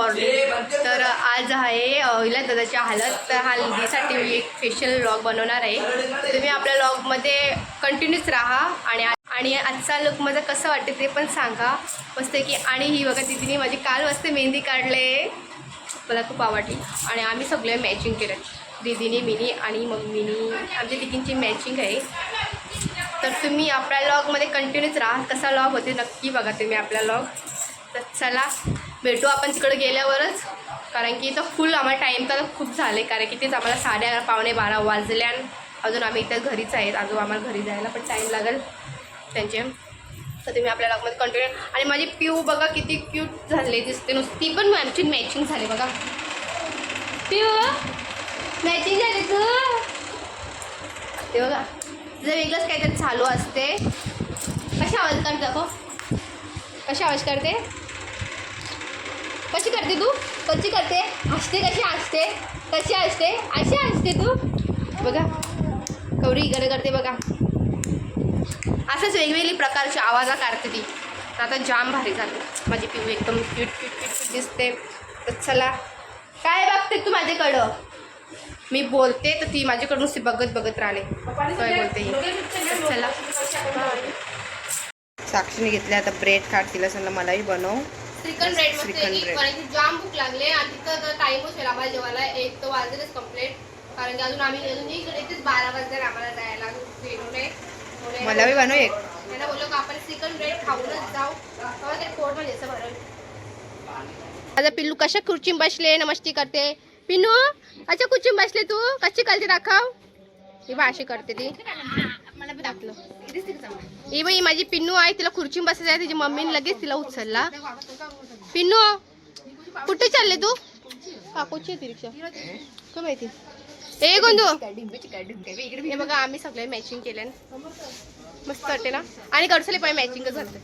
Morning तर आज आहे हिला दादाची हालत तर हा लिदीसाठी मी एक स्पेशल व्लॉग बनवणार आहे. तुम्ही आपल्या व्लॉगमध्ये कंटिन्यूच राहा आणि आणि आजचा लुक माझं कसं वाटते ते पण सांगा. मस्त की आणि ही बघा तिने माझी काल मस्त मेहंदी काढले. मला खूप आवडली. आणि आम्ही सगळे मॅचिंग केलं. दीदीने मिनी आणि मम्मीनी. आमच्या तिघींची मॅचिंग आहे. तर तुम्ही आपल्या लॉगमध्ये कंटिन्यूच राहा. कसा लॉग होते नक्की बघा तुम्ही आपला लॉग तर चला भेटू आपण तिकडे गेल्यावरच. कारण की इथं फुल आम्हाला टाईम तर खूप झाले. कारण की तेच आम्हाला साडे अकरा पावणे बारा वाजल्यान अजून आम्ही इथं घरीच आहेत. अजून आम्हाला घरी जायला पण टाईम लागेल त्यांचे. तर तुम्ही आपल्या लॉकमध्ये कंटिन्यू आणि माझी पिऊ बघा किती क्यूट झाले दिसते. नुसती पण आमची मॅचिंग झाली बघा. पिऊ मॅचिंग झाली तू. ते बघा. जर वेगळंच काहीतरी चालू असते. कशी आवाज करते दाखव कशी आवाज करते कशी करते तू? कशी करते? हसते कशी हसते? कशी हसते? अशी हसते तू? बघा. कवडी इकडे करते बघा. असंच वेगवेगळी प्रकारची आवाजा काढते ती. तर आता जाम भारी झाली. माझी पिऊ एकदम क्यूट क्यूट क्यूट क्यूट दिसते. तर चला. काय बघते तू माझ्याकडं? मी बोलते तर ती माझ्याकडून नुसती बघत बघत राहणे. काय बोलते. ही. चला. साक्षीने घेतले आता ब्रेड काढतील तिला. सांगलं मलाही बनव. श्रीखंड रेड. मस्त. कारण की जाम भूक लागले आणि तिथं तर टाईमच होईल आम्हाला जेवायला एक तर वाजलेच कंप्लीट कारण की अजून आम्ही अजून इकडे इथेच बारा वाजता आम्हाला जायला मला बी बनव एक. त्यांना बोललो का आपण श्रीखंड ब्रेड खाऊनच जाऊ. तेव्हा ते पोट म्हणजे असं भरल. माझा पिल्लू कशा खुर्ची बसले? नमस्ती करते. पिनू अच्छा खुर्ची बसले तू? कशी करते दाखव. ही बा अशी करते ती. मला बी दाखलं ही बाई माझी पिन्नू आहे तिला खुर्ची बसायचं आहे तिची मम्मीने लगेच तिला उचलला. पिन्नू कुठे चालले तू? काकूची आहे ती रिक्षा. काय माहिती? ए गोंदू हे बघा आम्ही सगळे मॅचिंग केले मस्त वाटते ना? आणि कडसले पाय मॅचिंगच झालं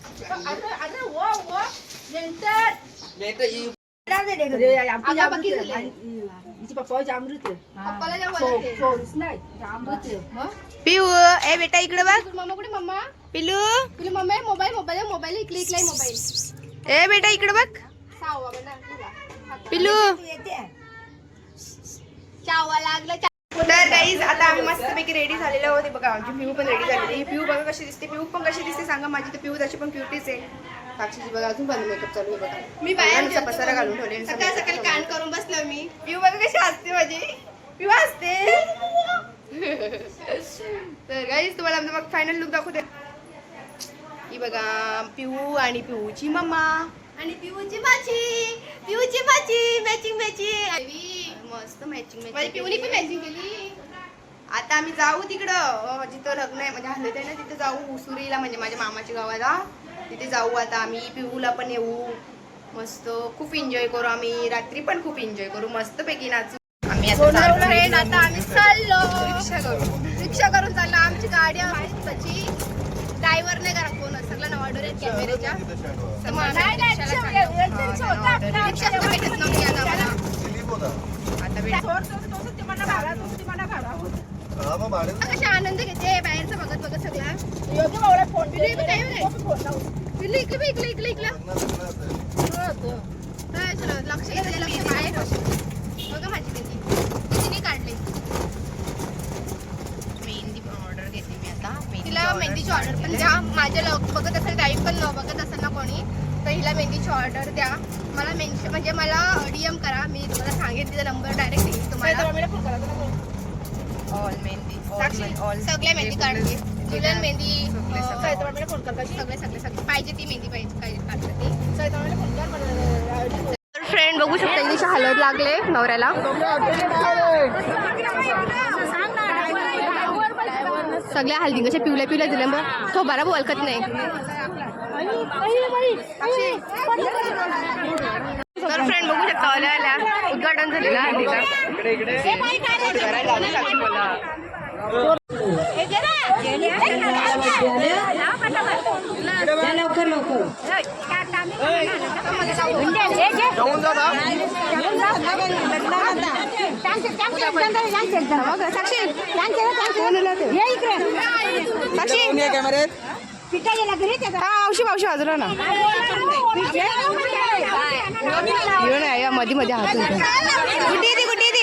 पिऊ ए बेटा इकडे बघ. मम्मा कुठे मम्मा पिल्लू तुला मम्मा मोबाईल मोबाईल मोबाईल इकले इकलाय मोबाईल. ए बेटा इकडे बघ. पिल्लू चावा लागला तर गाईज आता आम्ही मस्तपैकी रेडी झालेलो होते बघा आमची पिऊ पण रेडी झालेली पिऊ बघा कशी दिसते. पिऊ पण कशी दिसते सांगा माझी तर पिऊ तशी पण क्युटीच आहे. साक्षीची बघा अजून पण मेकअप चालू आहे बघा. मी बाहेर पसारा. घालून ठेवले सकाळ सकाळी कान करून बसलो मी. पिऊ बघा कशी हसते माझी. पिऊ हसते. तर गाईज तुम्हाला आमचा मग फायनल लुक दाखवते. ही बघा पिऊ आणि पिऊची मम्मा. आणि पिऊची भाजी पिऊची भाजी मॅचिंग मॅचिंग मस्त मॅचिंग माझी मॅचिंग पिऊनी पण मॅचिंग केली. आता आम्ही जाऊ तिकडं. जिथं लग्न आहे म्हणजे हलत आहे ना तिथे जाऊ उसुरीला म्हणजे माझ्या मामाच्या गावाला. तिथे जाऊ आता आम्ही पिऊला पण येऊ. मस्त खूप एन्जॉय करू आम्ही. रात्री पण खूप एन्जॉय करू. मस्त पैकी नाचू. आम्ही आता आम्ही चाललो. रिक्षा करू. रिक्षा करून चाललो. आमची गाडी आमची ड्रायव्हर नाही करा ऑर्डर आहेत कॅमेऱ्याच्या तर मग आम्ही रिक्षाला- ना, रिक्षाला भेटत नव्हती आता आम्हाला. आता भेट कशी आनंद घेते बाहेरचं बघत बघत सगळा. इकडे इकडे इकडे इकडे. इकडे काय चला, लक्ष इकडे लक्ष बाहेर बघा माझी मेहंदी तिने काढली. मेहंदी ऑर्डर घेते मी आता. तिला मेहंदीची ऑर्डर पण द्या माझ्या लग बघत न बघत असेल ना कोणी तर हिला मेहंदीची ऑर्डर द्या. मला मेन्शन म्हणजे मला डीएम करा. मी तुम्हाला सांगेन तिचा नंबर डायरेक्ट देईन तुम्हाला. ऑल मेहंदी सगळ्या मेहंदी काढते. जुलन मेहंदी सगळे, अं, सगळे. सगळे सगळे सगळे. पाहिजे ती मेहंदी पाहिजे ती. फ्रेंड बघू शकता इंग्लिश हलत लागले नवऱ्याला. सगळ्या हल्दी कशा पिवल्या पिवल्या दिल्या मग तो बरा ओळखत नाही तर फ्रेंड बघू शकता आल्या उद्घाटन झालेलं आहे हल्दीचं. लवकर लवकर हो का, साक्षी कोण आलं ते? साक्षी हा मावशी मावशी बाजूला ना येऊ ना या मध्ये मध्ये हात होतो. कुठे येते कुठे येते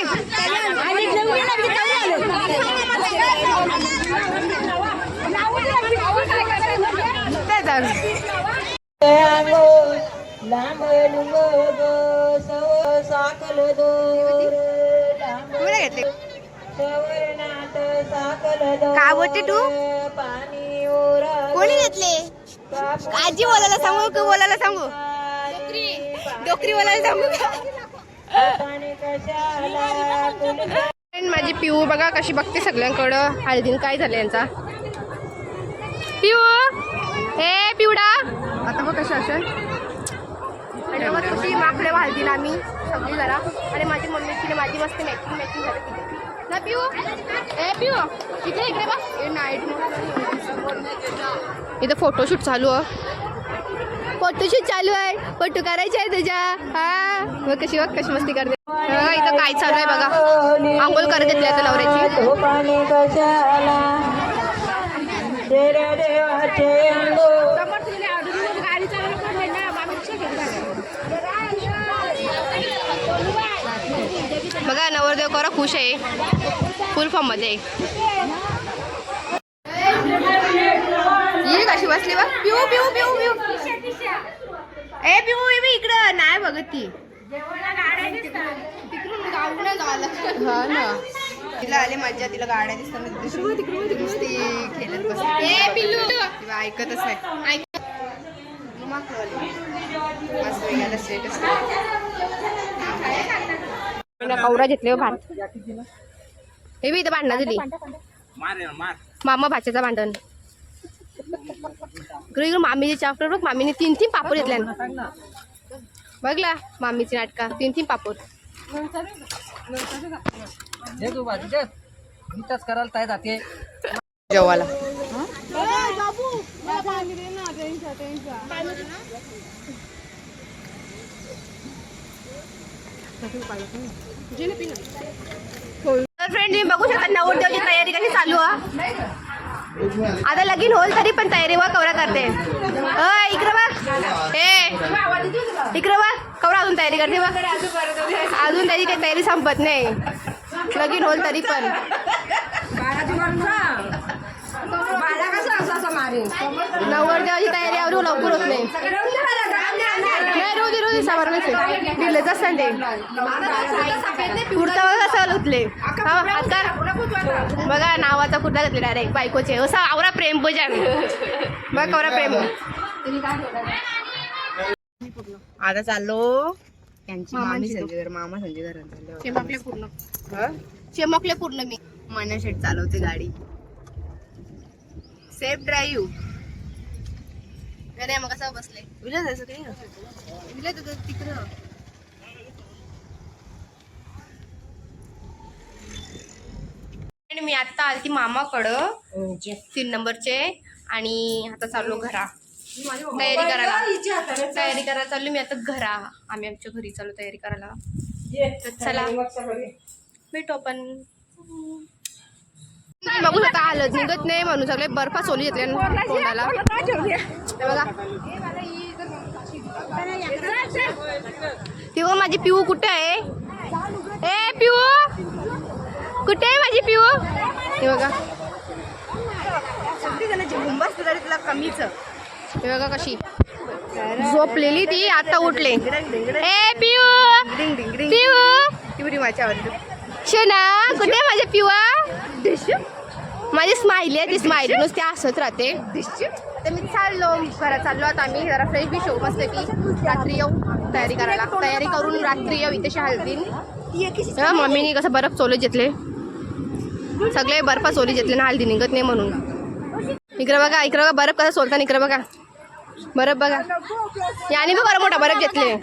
काय तर? कुठे घेतले काय बोलते तू कोणी घेतले? आजी बोलायला सांगू का? बोलायला सांगू? डोकरी बोलायला सांगू का? माझी पिऊ बघा कशी बघते सगळ्यांकडं. हळदीन काय झालं यांचा? पिऊ? हे पिवडा? आता बघ कशा असेल आणि बघा कशी माकडे हळदीला आम्ही? सगळी जरा. आणि माझी मम्मीची आणि माझी मस्त मॅचिंग मॅचिंग झाली तिथे. ना पिऊ? ए पिऊ? इकडे इकडे बघ ए नाईट इथं फोटोशूट चालू आहे. फोटोशूट चालू आहे. फोटो करायचे आहे तुझ्या. हा? बघ कशी बघ कशी मस्ती करते. हा, इथं काय चालू आहे बघा. आंघोळ करत घेतली आता नवऱ्याची. देवाचे बघा नवरदेव करा खुश आहे. फुल फॉर्ममध्ये. कशी बसली बघ पिऊ पिऊ पिऊ पिऊ. ए पिऊ बी इकडं. नाही बघत ती. हा ना. तिला आले मज्जा तिला गाड्या दिसतात. ऐकतच नाही. स्टेटस कवरा घेतले हो भात. हे बी इथं भांडणं दिली. मामा भाच्याचा भांडण. इकडे मामीचे चाफ्टर बघ मामीने तीन तीन पापड घेतल्या बघला मामीची नाटका. तीन तीन पापड. दे तर फ्रेंड मी बघू शकता नवरदेवाची तयारी कशी चालू आहे. आता लगीन होईल तरी पण तयारी वा कवरा करते. अय, बघ. इकडं बघ. कवरा अजून तयारी करते बघ. अजून त्याची काही तयारी संपत नाही. लगीन होईल तरी पण. नवरदेवाची तयारी आवरून लवकर होत नाही. रोजी सामान दिले असतात ते कुर्ता. बघा नावाचा घातले डायरेक्ट बायकोचे. असं आवरा प्रेम पूजन बघ कवरा प्रेम. आता चाललो. त्यांची मामी संजय मामा संजय घरात पूर्ण. चेमकले पूर्ण मी. मना शेट चालवते गाडी. सेफ ड्राईव्ह अरे मग कसं बसले? विला जायचं काही? विला तिकडं. आणि मी आता आलती मामाकडं तीन नंबरचे आणि आता चाललो घरा. तयारी करायला. तयारी करायला चाललो मी आता घरा. आम्ही आमच्या घरी चालू तयारी करायला. तर चला. भेटू आपण. बघू शकता हालत निघत नाही म्हणून सगळे बर्फा सोली येते तोंडाला. बघा पिऊ माझी पिऊ कुठे आहे? ए पिऊ! कुठे आहे माझी पिऊ? हे बघा. तिला कमीच हे बघा कशी. झोपलेली ती आता उठले. ए पिऊ! पिऊ! पिवरी माझ्यावर शना कुठे आहे माझ्या पिवा माझी स्माइली आहे ती स्माइली नुसती हसत राहते. तर मी चाललो घरात चाललो. आता आम्ही जरा फ्रेश बी शो मस्त की रात्री येऊ तयारी करायला. तयारी करून रात्री येऊ इथे हळदीन हा, मम्मीने कसं बर्फ चोले घेतले. सगळे बर्फा चोली घेतले ना हळदी निघत नाही म्हणून. इकडे बघा इकडे बघा बर्फ कसा सोलता इकडे बघा. बर्फ बघा. याने बी बरं मोठा बर्फ घेतले.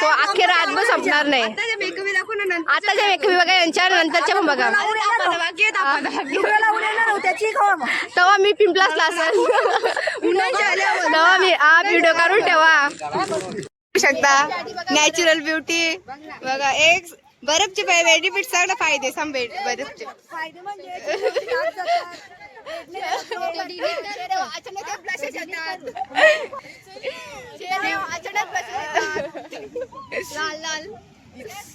तो अखेर रातभर संपणार नाही. आता जे मेकअप बघा यांच्या नंतरच्या पण बघा. तेव्हा मी पिंपलासला असेल तेव्हा मी हा व्हिडिओ काढून ठेवा. शकता नॅचरल ब्युटी बघा एक बर्फचे बेनिफिट सांग ना फायदे सांग बर्फचे. अचानक ते flashes येतात चेहऱ्यावर अचानक flashes येतात लाल लाल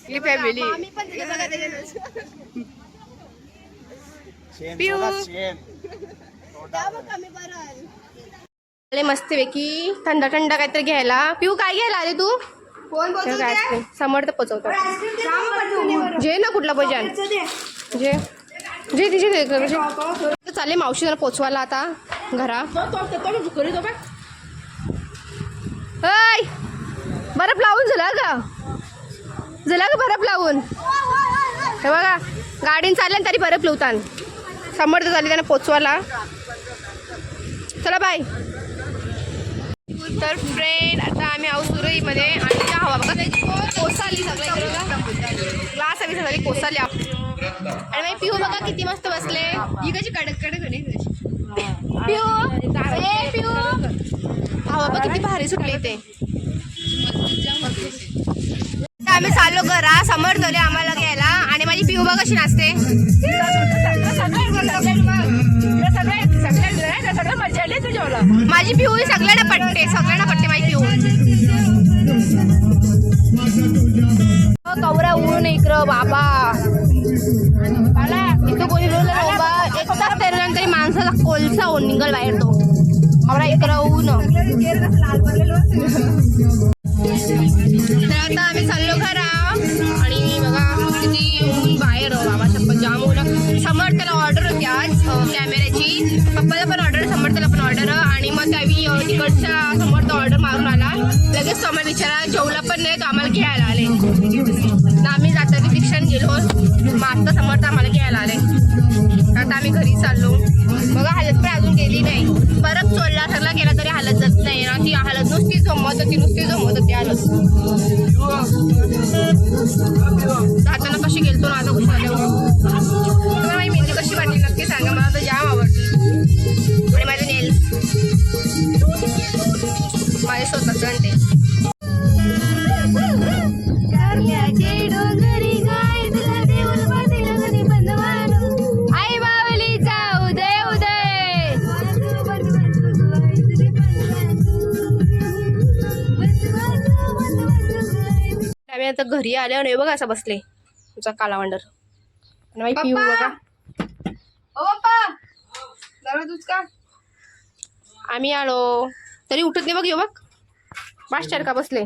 ही फॅमिली आम्ही पण तिथे बघा त्याच्यातच. पिऊ त्या बघ कमी पडाल आले मस्तपैकी थंड थंड काहीतरी घ्यायला. पिऊ काय घ्यायला आले तू? कोण काय आईस्क्रीम समोर तर पोचवतो जे ना कुठला पाहिजे जे. जे तिचे गं. चालले मावशी जरा पोचवायला आता घरा. ऐ बर्फ लावून झाला का झाला का बर्फ लावून. हे बघा गाडीन चालल्या तरी बर्फ लावतान. समोर तर झाली त्यांना पोचवायला. चला बाय. तर फ्रेंड आता आम्ही आहोत सुरईमध्ये आणि त्या हवा बघा. कोसाली सगळ्या ग्लास आम्ही सगळी कोसाली आणि मग पिऊ बघा किती मस्त बसले. ही कशी कडक कडक कशी. पिऊ. ए पिऊ. हवा बघ किती भारी सुटली ते. आम्ही चाललो घरा समोर तरी आम्हाला घ्यायला. आणि माझी पिऊ बघ कशी नाचते. माझी पिऊ ही सगळ्यांना पटते सगळ्यांना पटते माझी पिऊ. कवरा ऊन इकडं बाबा. इथं कोणी रोल बाबा. एक तास त्यानंतर तरी माणसाचा कोलसा होऊन निघल बाहेर तो. कवरा इकडं ऊन तर आता आम्ही चाललो खरा आणि बघा किती ऊन बाहेर बाबा शपथ जाम ऊन समोर त्याला ऑर्डर होती आज कॅमेऱ्याची पप्पाला पण ऑर्डर समोर त्याला पण ऑर्डर आणि मग त्यावेळी तिकडच्या समर्थ ऑर्डर मारून आला. लगेच तो आम्हाला विचारा जेवला पण नाही तो आम्हाला गेलो. मग आता आम्हाला घ्यायला आले आता आम्ही घरी चाललो. बघा हालत पण अजून गेली नाही. परत चोरला सगळा केला तरी हालत जात नाही ना. ती हालत नुसती जमवत होती नुसती जमवत होती हालत. जाताना कशी गेलतो ना आता कुठं तुम्हाला माझी मेहंदी कशी वाटली? नक्की सांगा. मला तर जाम आवडली. आणि माझे नेल्स माझे स्वतःच आणते आता घरी आले आणि बघा असं बसले. तुमचा कालावंडर. पिऊ बघा. दूध का? आम्ही आलो. तरी उठत नाही बघ येऊ बघ. मास्टर का बसले?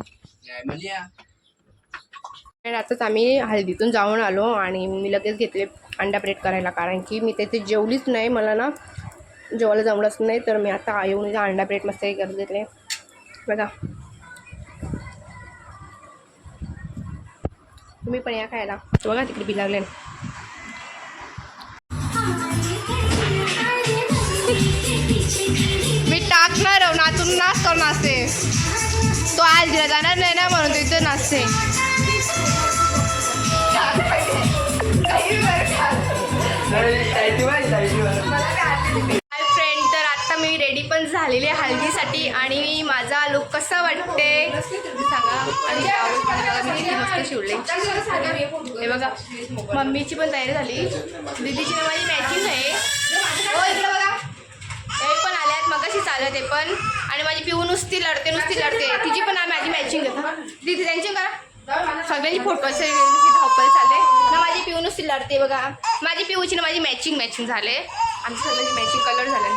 आताच आम्ही हल्दीतून जाऊन आलो आणि मी लगेच घेतले अंडा ब्रेड करायला. कारण की मी तिथे जेवलीच नाही. मला ना जेवायला जमलंच नाही. तर मी आता येऊन अंडा ब्रेड मस्त करत घेतले. बघा. तुम्ही पण या खायला. बघा तिकडे बी लागले मी टाकणार आहो, नाचून नाचतो नाचते. तो आज दिला जाणार नाही ना म्हणून तिथे नाचते. झालेली आहे हल्दीसाठी आणि माझा लुक कसा वाटते? सांगा. आणि मी किती मस्त शिवले. हे बघा मम्मीची पण तयारी झाली. दिदीची ना माझी मॅचिंग आहे. हो इकडे बघा. हे पण आले आहेत मगाशी चालत आहे पण. आणि माझी पिऊ नुसती लढते नुसती लढते. तिची पण आहे माझी मॅचिंग आहे. दीदी त्यांची का सगळ्यांची फोटो धावपल चालले ना माझी पिऊ नुसती लढते बघा. माझी पिऊची ना माझी मॅचिंग मॅचिंग झाले. आमची सगळ्यांची मॅचिंग कलर झाले.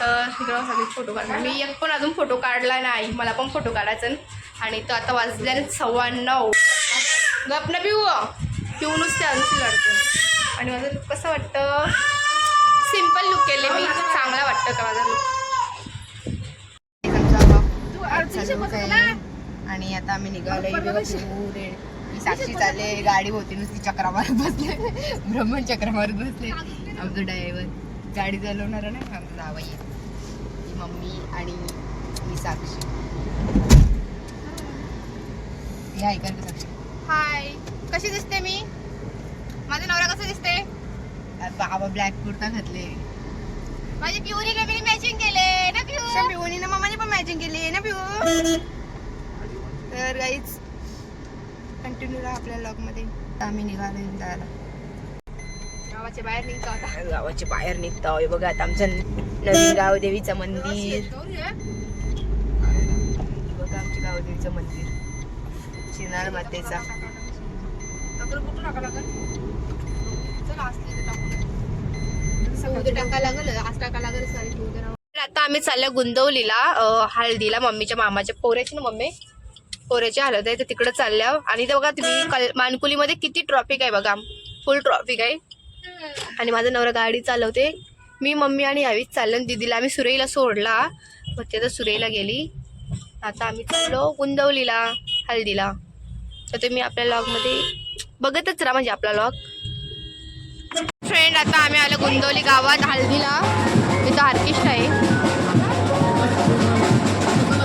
तर इकडं सगळे फोटो काढले मी एक पण अजून फोटो काढला नाही. मला पण फोटो काढायचा. आणि तो आता वाजल्याने सव्वा नऊ गप ना पिऊ पिऊ नुसते नुसती लढते आणि माझं लुक कसं वाटतं? सिंपल लुक केले मी. चांगला वाटतं का माझा लुक आणि आता आम्ही निघालोय. साक्षी चालले गाडी होती नुसती चक्रा मारत बसले. ब्रह्मण चक्रा मारत बसले आमचं ड्रायव्हर गाडी चालवणार ना आमचं ती मम्मी आणि मी साक्षी. हे ऐकाल का साक्षी. हाय कशी दिसते मी? माझा नवरा कसा दिसते? बाबा ब्लॅक कुर्ता घातले. माझी पिवरी नवीन मॅचिंग केले. ना पिऊ? पिवणीनं मामाने पण मॅचिंग केली ना पिऊ? तर गाईच कंटिन्यू राहा आपल्या लॉगमध्ये. आता आम्ही निघालो जायला गावाच्या बाहेर निघतो गावाच्या बाहेर निघतो? हे बघा आता आमचं नवीन गावदेवीचं मंदिर. बघा आमच्या गावदेवीचं मंदिर. चिनार मातेचा. आता आम्ही चाललो गुंदवलीला हळदीला मम्मीच्या मामाच्या पोऱ्याची ना मम्मी? पोऱ्याची हळद आहे तर तिकडे चालल्या. आणि ते बघा तुम्ही कल- मानकुलीमध्ये किती ट्रॉफिक आहे बघा. फुल ट्रॉफिक आहे. आणि माझा नवरा गाडी चालवते. मी मम्मी आणि हवीच चाललो दिदीला दीदीला आम्ही सुरईला सोडला. मग ते तर सुरईला गेली. आता आम्ही चाललो गुंदवलीला हळदीला तर तुम्ही आपल्या लॉगमध्ये बघतच राहा म्हणजे आपला लॉग फ्रेंड आता आम्ही आलो गुंदवली गावात हल्दीला. इथं आर्किस्ट आहे.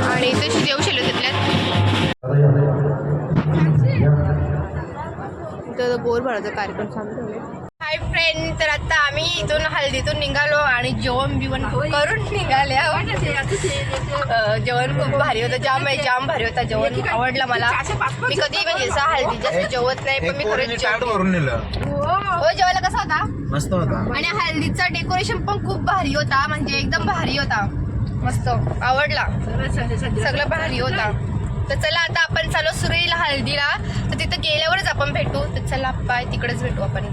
आणि इथे देऊ शकलो तिथल्यात इथं बोर भरायचा कार्यक्रम चालू हाय फ्रेंड तर आता आम्ही इथून हल्दीतून निघालो आणि जेवण बिवण करून निघाले जेवण खूप भारी होतं. जाम आहे जाम भारी होता जेवण. आवडलं मला. मी कधी म्हणजे असं हल्दी जास्त जेवत नाही पण मी खरंच हो जेवायला कसा होता? मस्त होता. आणि हल्दीचं डेकोरेशन पण खूप भारी होता म्हणजे एकदम भारी होता. मस्त. आवडला. सगळं भारी होता. तर चला आता आपण चालू सुरईला हळदीला तर तिथं गेल्यावरच आपण भेटू. तर चला बाय तिकडेच भेटू आपण.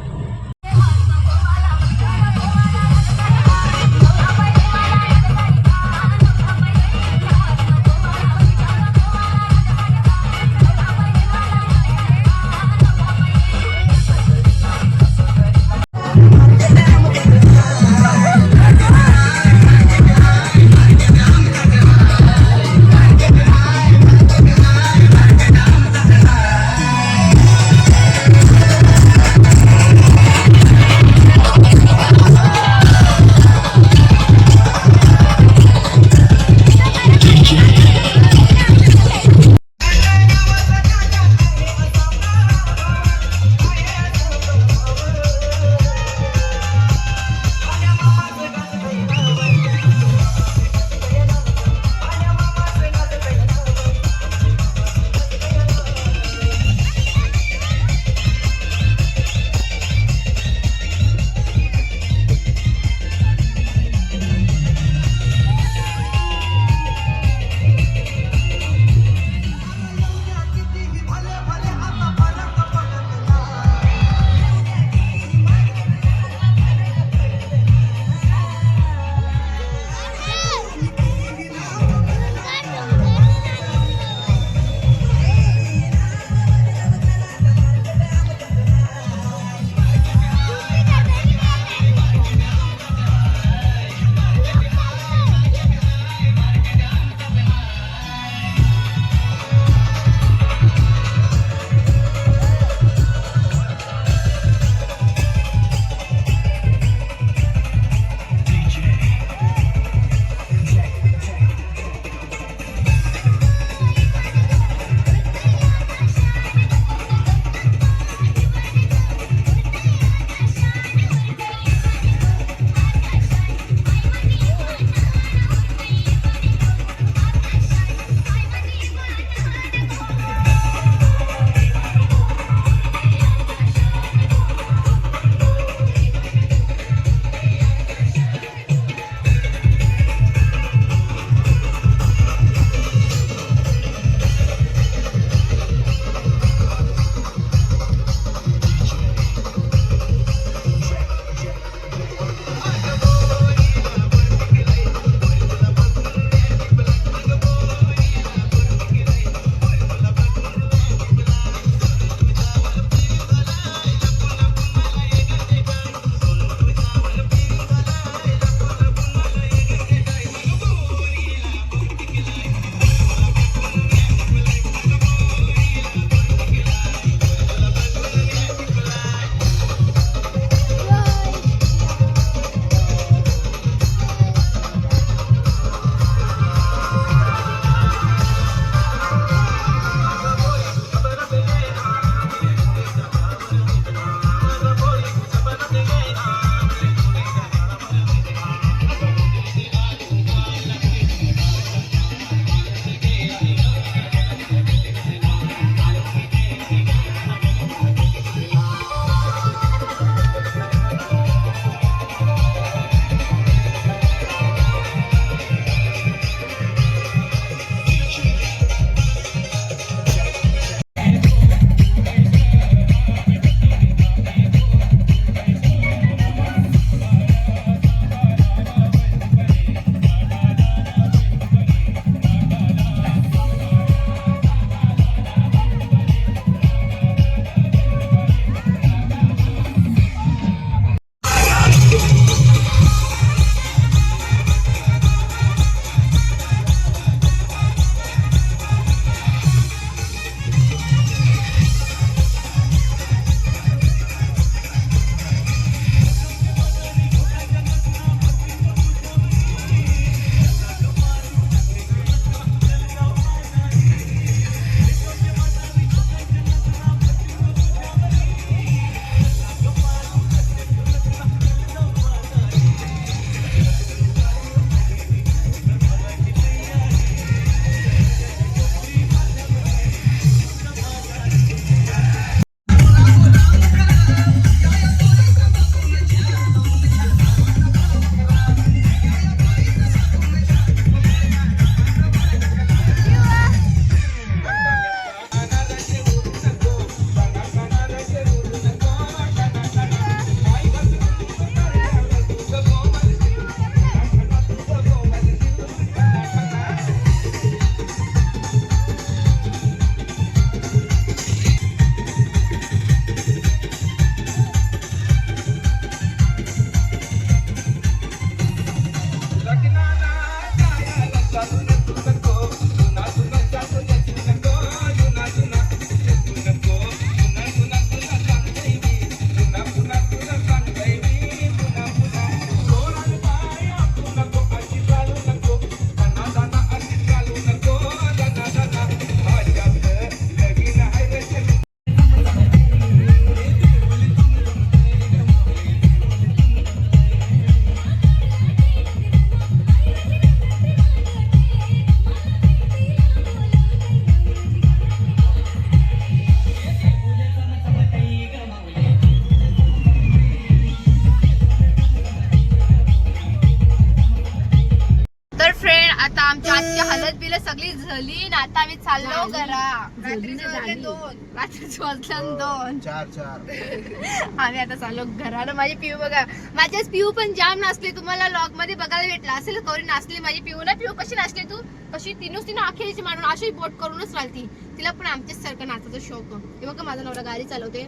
हालत बिल सगळी झाली ना आता आम्ही चाललो घरा. रात्रीचे वाजले दोन. रात्रीचे वाजले दोन. चार चार. आम्ही आता चाललो घरानं. माझी पिऊ बघा माझ्याच पिऊ पण जाम नाचली. तुम्हाला लॉगमध्ये बघायला भेटला असेल कवरी नाचली. माझी पिऊ ना पिऊ कशी नाचली तू? कशी तिनूच तिनं अखेरीची मांडून अशी बोट करूनच राहती तिला पण आमच्याच सारखं नाचायचा शौक. हे बघा माझा नवरा गाडी चालवते.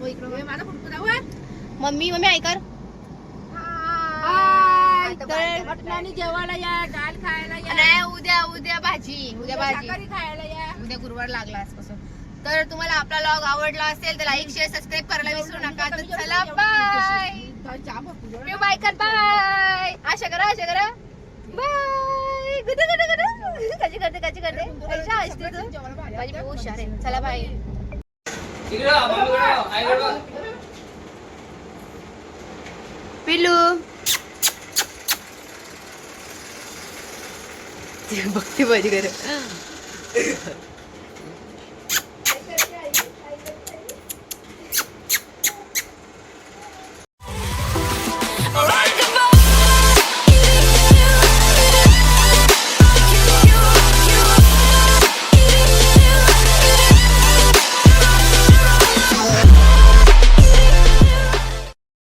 हो इकडं माझा मम्मी मम्मी ऐकर मटणाने जेवायला या डाळ खायला या. नाही उद्या उद्या भाजी उद्या भाजी. शाकाहारी खायला या. उद्या गुरुवार लागला आजपासून. तर तुम्हाला आपला लॉग आवडला असेल तर लाईक शेअर सबस्क्राईब करायला विसरू नका. तर चला बाय बाय कर बाय आशा करा आशा करा. बाय गुड गुड गुड कशी करते कशी करते? कशा असते तू? माझी पिऊ हुशार आहे. चला बाय इकडे वा, मम्मीकडे वा, आईकडे वा. पिलू बघते माझी घर